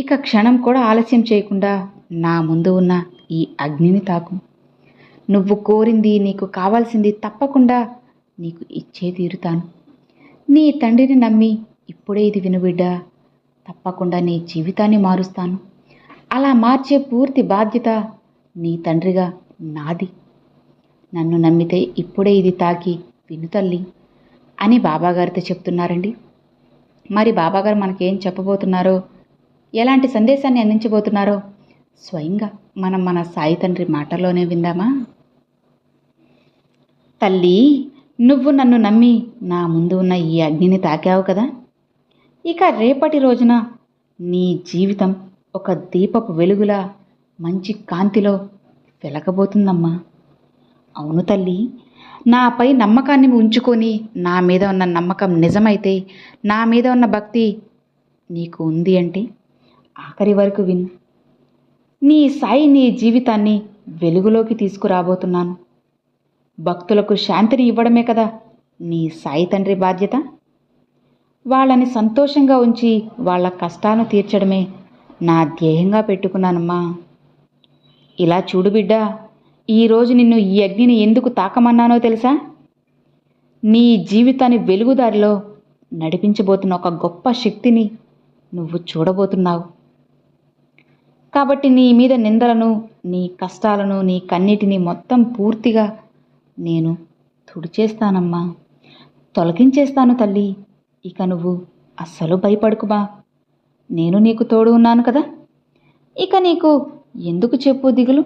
ఇక క్షణం కూడా ఆలస్యం చేయకుండా నా ముందు ఉన్న ఈ అగ్నిని తాకు. నువ్వు కోరింది నీకు కావాల్సింది తప్పకుండా నీకు ఇచ్చే తీరుతాను. నీ తండ్రిని నమ్మి ఇప్పుడే ఇది వినుబిడ్డ తప్పకుండా నీ జీవితాన్ని మారుస్తాను. అలా మార్చే పూర్తి బాధ్యత నీ తండ్రిగా నాది. నన్ను నమ్మితే ఇప్పుడే ఇది తాకి విను తల్లి అని బాబాగారితో చెప్తున్నారండి. మరి బాబాగారు మనకేం చెప్పబోతున్నారో ఎలాంటి సందేశాన్ని అందించబోతున్నారో? స్వయంగా మనం మన సాయి తండ్రి మాటల్లోనే విందామా? తల్లి నువ్వు నన్ను నమ్మి నా ముందు ఉన్న ఈ అగ్నిని తాకావు కదా? ఇక రేపటి రోజున నీ జీవితం ఒక దీపపు వెలుగులా మంచి కాంతిలో వెలకబోతుందమ్మా. అవును తల్లి నాపై నమ్మకాన్ని ఉంచుకొని నా మీద ఉన్న నమ్మకం నిజమైతే నా మీద ఉన్న భక్తి నీకు ఉంది అంటే ఆఖరి వరకు విను. నీ సాయి నీ జీవితాన్ని వెలుగులోకి తీసుకురాబోతున్నాను. భక్తులకు శాంతిని ఇవ్వడమే కదా నీ సాయి తండ్రి బాధ్యత? వాళ్ళని సంతోషంగా ఉంచి వాళ్ళ కష్టాలను తీర్చడమే నా ధ్యేయంగా పెట్టుకున్నానమ్మా. ఇలా చూడు బిడ్డా ఈరోజు నిన్ను ఈ అగ్నిని ఎందుకు తాకమన్నానో తెలుసా? నీ జీవితాన్ని వెలుగుదారిలో నడిపించబోతున్న ఒక గొప్ప శక్తిని నువ్వు చూడబోతున్నావు. కాబట్టి నీ మీద నిందలను నీ కష్టాలను నీ కన్నిటిని మొత్తం పూర్తిగా నేను తుడిచేస్తానమ్మా. తొలగించేస్తాను తల్లి. ఇక నువ్వు అస్సలు భయపడుకుమా నేను నీకు తోడు ఉన్నాను కదా. ఇక నీకు ఎందుకు చెప్పు దిగులు?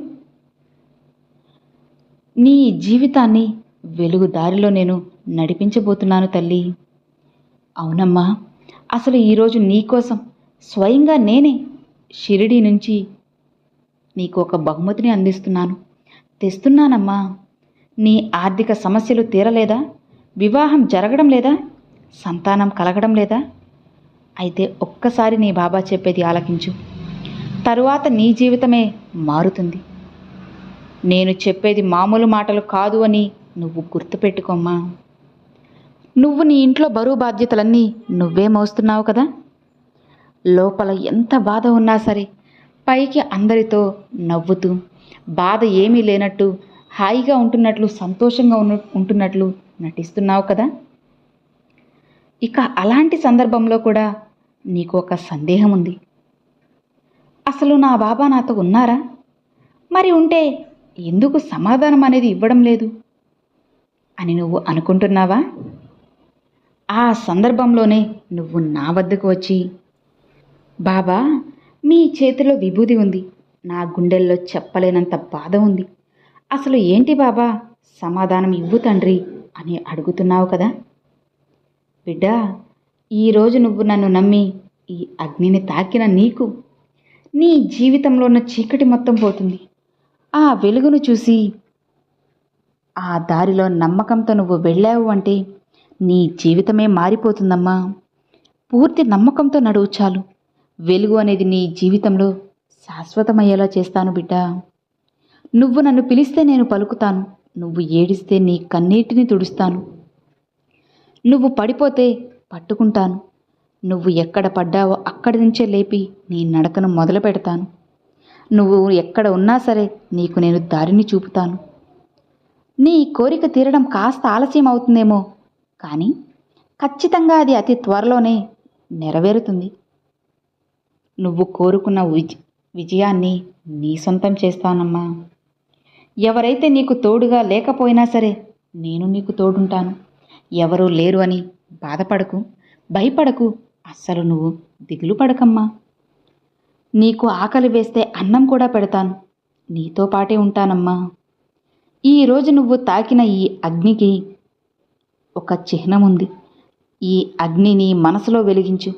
నీ జీవితాన్ని వెలుగు దారిలో నేను నడిపించబోతున్నాను తల్లి. అవునమ్మా. అసలు ఈరోజు నీకోసం స్వయంగా నేనే షిరిడి నుంచి నీకు ఒక బహుమతిని అందిస్తున్నాను. తెస్తున్నానమ్మా. నీ ఆర్థిక సమస్యలు తీరలేదా? వివాహం జరగడం లేదా? సంతానం కలగడం లేదా? అయితే ఒక్కసారి నీ బాబా చెప్పేది ఆలకించు. తరువాత నీ జీవితమే మారుతుంది. నేను చెప్పేది మామూలు మాటలు కాదు అని నువ్వు గుర్తుపెట్టుకోమ్మా. నువ్వు నీ ఇంట్లో బరువు బాధ్యతలన్నీ నువ్వే మోస్తున్నావు కదా? లోపల ఎంత బాధ ఉన్నా సరే పైకి అందరితో నవ్వుతూ బాధ ఏమీ లేనట్టు హాయిగా ఉంటున్నట్లు సంతోషంగా ఉన్న ఉంటున్నట్లు నటిస్తున్నావు కదా? ఇక అలాంటి సందర్భంలో కూడా నీకు ఒక సందేహం ఉంది. అసలు నా బాబా నాతో ఉన్నారా? మరి ఉంటే ఎందుకు సమాధానం అనేది ఇవ్వడం లేదు? అని నువ్వు అనుకుంటున్నావా? ఆ సందర్భంలోనే నువ్వు నా వద్దకు వచ్చి బాబా మీ చేతిలో విభూది ఉంది. నా గుండెల్లో చెప్పలేనంత బాధ ఉంది. అసలు ఏంటి బాబా? సమాధానం ఇవ్వు తండ్రి అని అడుగుతున్నావు కదా? బిడ్డా ఈరోజు నువ్వు నన్ను నమ్మి ఈ అగ్నిని తాకిన నీకు నీ జీవితంలో ఉన్న చీకటి మొత్తం పోతుంది. ఆ వెలుగును చూసి ఆ దారిలో నమ్మకంతో నువ్వు వెళ్ళావు అంటే నీ జీవితమే మారిపోతుందమ్మా. పూర్తి నమ్మకంతో నడువు చాలు. వెలుగు అనేది నీ జీవితంలో శాశ్వతమయ్యేలా చేస్తాను బిడ్డ. నువ్వు నన్ను పిలిస్తే నేను పలుకుతాను. నువ్వు ఏడిస్తే నీ కన్నీటిని తుడుస్తాను. నువ్వు పడిపోతే పట్టుకుంటాను. నువ్వు ఎక్కడ పడ్డావో అక్కడి నుంచే లేపి నీ నడకను మొదలు పెడతాను. నువ్వు ఎక్కడ ఉన్నా సరే నీకు నేను దారిని చూపుతాను. నీ కోరిక తీరడం కాస్త ఆలస్యం అవుతుందేమో కానీ ఖచ్చితంగా అది అతి త్వరలోనే నెరవేరుతుంది. నువ్వు కోరుకున్న విజ విజయాన్ని నీ సొంతం చేస్తానమ్మా. ఎవరైతే నీకు తోడుగా లేకపోయినా సరే నేను నీకు తోడుంటాను. ఎవరూ లేరు అని బాధపడకు భయపడకు అస్సలు నువ్వు దిగులు పడకమ్మా. నీకు ఆకలి వేస్తే అన్నం కూడా పెడతాను. నీతో పాటే ఉంటానమ్మా. ఈరోజు నువ్వు తాకిన ఈ అగ్నికి ఒక చిహ్నం ఉంది ఈ అగ్నిని మనసులో వెలిగించు.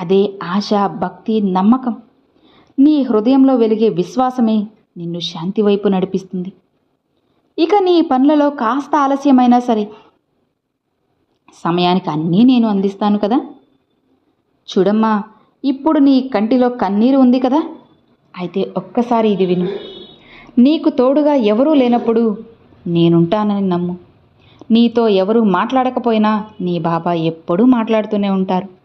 అదే ఆశ భక్తి నమ్మకం. నీ హృదయంలో వెలిగే విశ్వాసమే నిన్ను శాంతి వైపు నడిపిస్తుంది. ఇక నీ పనులలో కాస్త ఆలస్యమైనా సరే సమయానికి అన్నీ నేను అందిస్తాను కదా? చూడమ్మా ఇప్పుడు నీ కంటిలో కన్నీరు ఉంది కదా? అయితే ఒక్కసారి ఇది విను. నీకు తోడుగా ఎవరూ లేనప్పుడు నేనుంటానని నమ్ము. నీతో ఎవరూ మాట్లాడకపోయినా నీ బాబా ఎప్పుడూ మాట్లాడుతూనే ఉంటారు.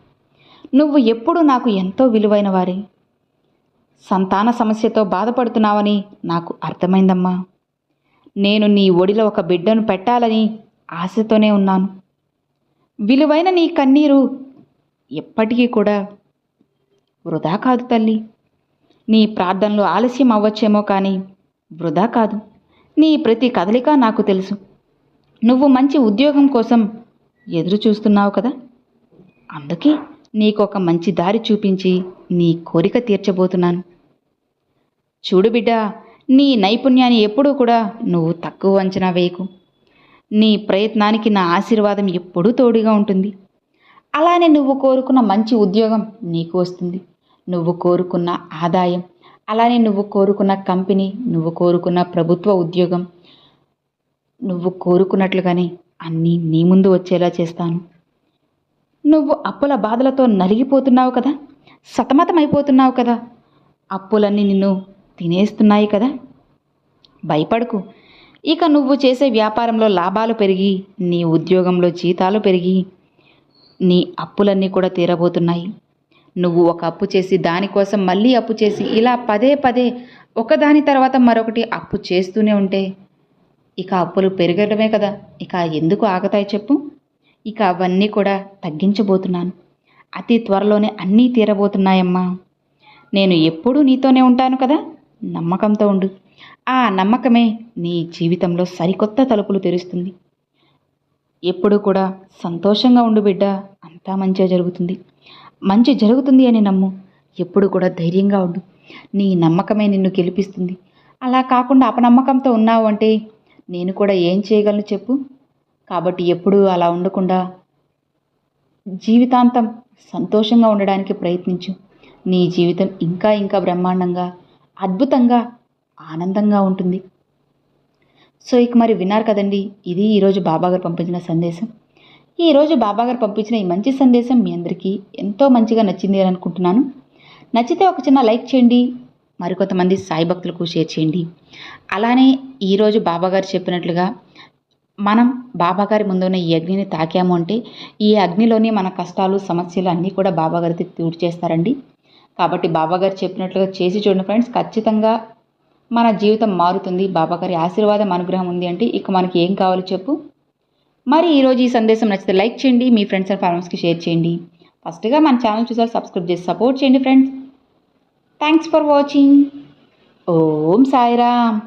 నువ్వు ఎప్పుడు నాకు ఎంతో విలువైన వారి సంతాన సమస్యతో బాధపడుతున్నావని నాకు అర్థమైందమ్మా. నేను నీ ఒడిలో ఒక బిడ్డను పెట్టాలని ఆశతోనే ఉన్నాను. విలువైన నీ కన్నీరు ఎప్పటికీ కూడా వృధా కాదు తల్లి. నీ ప్రార్థనలు ఆలస్యం అవ్వచ్చేమో కానీ వృధా కాదు. నీ ప్రతి కదలిక నాకు తెలుసు. నువ్వు మంచి ఉద్యోగం కోసం ఎదురు చూస్తున్నావు కదా. అందుకే నీకు ఒక మంచి దారి చూపించి నీ కోరిక తీర్చబోతున్నాను. చూడు బిడ్డ నీ నైపుణ్యాన్ని ఎప్పుడూ కూడా నువ్వు తక్కువ అంచనా వేయకు. నీ ప్రయత్నానికి నా ఆశీర్వాదం ఎప్పుడూ తోడుగా ఉంటుంది. అలానే నువ్వు కోరుకున్న మంచి ఉద్యోగం నీకు వస్తుంది. నువ్వు కోరుకున్న ఆదాయం అలానే నువ్వు కోరుకున్న కంపెనీ నువ్వు కోరుకున్న ప్రభుత్వ ఉద్యోగం నువ్వు కోరుకున్నట్లుగానే అన్నీ నీ ముందు వచ్చేలా చేస్తాను. నువ్వు అప్పుల బాధలతో నలిగిపోతున్నావు కదా? సతమతమైపోతున్నావు కదా? అప్పులన్నీ నిన్ను తినేస్తున్నాయి కదా? భయపడకు. ఇక నువ్వు చేసే వ్యాపారంలో లాభాలు పెరిగి నీ ఉద్యోగంలో జీతాలు పెరిగి నీ అప్పులన్నీ కూడా తీరబోతున్నాయి. నువ్వు ఒక అప్పు చేసి దానికోసం మళ్ళీ అప్పు చేసి ఇలా పదే పదే ఒకదాని తర్వాత మరొకటి అప్పు చేస్తూనే ఉంటే ఇక అప్పులు పెరగడమే కదా? ఇక ఎందుకు ఆగతాయి చెప్పు. ఇక అవన్నీ కూడా తగ్గించబోతున్నాను. అతి త్వరలోనే అన్నీ తీరబోతున్నాయమ్మా. నేను ఎప్పుడూ నీతోనే ఉంటాను కదా? నమ్మకంతో ఉండు. ఆ నమ్మకమే నీ జీవితంలో సరికొత్త తలుపులు తెరుస్తుంది. ఎప్పుడు కూడా సంతోషంగా ఉండు బిడ్డ. అంతా మంచిగా జరుగుతుంది. మంచి జరుగుతుంది అని నమ్ము. ఎప్పుడు కూడా ధైర్యంగా ఉండు. నీ నమ్మకమే నిన్ను గెలిపిస్తుంది. అలా కాకుండా అపనమ్మకంతో ఉన్నావు అంటే నేను కూడా ఏం చేయగలను చెప్పు? కాబట్టి ఎప్పుడూ అలా ఉండకుండా జీవితాంతం సంతోషంగా ఉండడానికి ప్రయత్నించు. నీ జీవితం ఇంకా ఇంకా బ్రహ్మాండంగా అద్భుతంగా ఆనందంగా ఉంటుంది. సో ఇక మరి విన్నారు కదండి ఇది ఈరోజు బాబాగారు పంపించిన సందేశం. ఈరోజు బాబాగారు పంపించిన ఈ మంచి సందేశం మీ అందరికీ ఎంతో మంచిగా నచ్చింది అని అనుకుంటున్నాను. నచ్చితే ఒక చిన్న లైక్ చేయండి మరికొంతమంది సాయి భక్తులకు షేర్ చేయండి. అలానే ఈరోజు బాబాగారు చెప్పినట్లుగా మనం బాబాగారి ముందున్న ఈ అగ్నిని తాకాము అంటే ఈ అగ్నిలోనే మన కష్టాలు సమస్యలు అన్నీ కూడా బాబాగారికి తూడు చేస్తారండి. కాబట్టి బాబాగారు చెప్పినట్లుగా చేసి చూడండి ఫ్రెండ్స్ ఖచ్చితంగా మన జీవితం మారుతుంది. బాబాగారి ఆశీర్వాదం అనుగ్రహం ఉంది అంటే ఇక మనకి ఏం కావాలో చెప్పు. మరి ఈరోజు ఈ సందేశం నచ్చితే లైక్ చేయండి మీ ఫ్రెండ్స్ అండ్ ఫ్యామిలీస్కి షేర్ చేయండి. ఫస్ట్గా మన ఛానల్ చూసారు సబ్స్క్రైబ్ చేసి సపోర్ట్ చేయండి friends. Thanks for watching. Om Sairam.